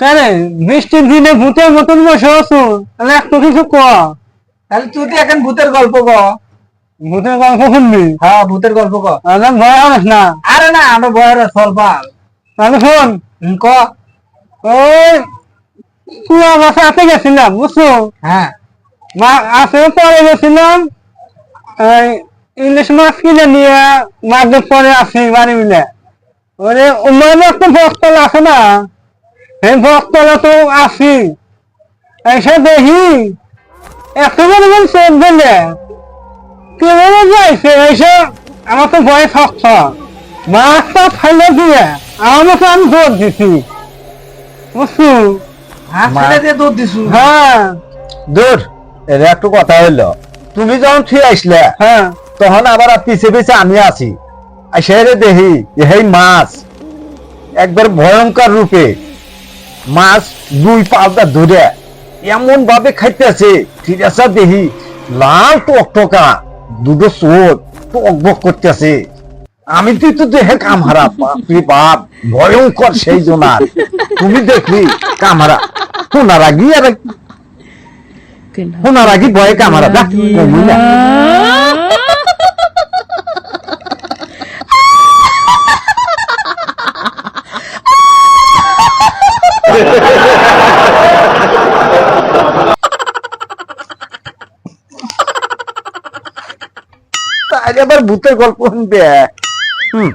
কেন বৃষ্টির দিনে ভূতের মতন বসে আছো? তাহলে একটু কিছু ক। তাহলে তুই তো এখন ভূতের গল্প ক। ভূতের গল্প শুনবি? হ্যাঁ ভূতের গল্প ক। তাহলে ভয় না। আরে না আমরা বয়ের সলপাল তাহলে শোন। ক। ওই কুয়া বাসাতে গেছিলাম বুঝছ? হ্যাঁ। মা আসে পরে গেছিলাম। এই ইলিশ মাছ কিনে নিয়ে মাঝে পরে আসি বাড়ি মিলে। ওরে উমানে একটা বকতলা আছে না? সেই বকতলা তো আসি এসে দেখি একেবারে যেন চোখ দিলে কেমন যাইছে এসে আমার তো ভয় থাকছ মাছটা ফেলে দিয়ে আমার মতো আমি দৌড় দিছি। বুঝছ? হ্যাঁ হ্যাঁ। দূর এর একটু কথা হইল। তুমি যখন ঠিক আসলে হ্যাঁ। তখন আবার আর পিছে পিছে আমি আছি। আর সেরে দেখি যে এই মাছ একবার ভয়ঙ্কর রূপে মাছ দুই পাল্টা ধরে। এমন ভাবে খাইতেছে। ঠিক আছে দেখি লাল টকটকা দুটো চোর টক বক করতেছে। আমি তুই তো দেখে কামহারা বাপরে বাপ ভয়ঙ্কর সেই জোনার। তুমি দেখলি কামহারা শোনার আগি আর শোনার আগি ভয়ে কামহারা। না। তাই আবার ভূতের গল্প শুনবে। হুম।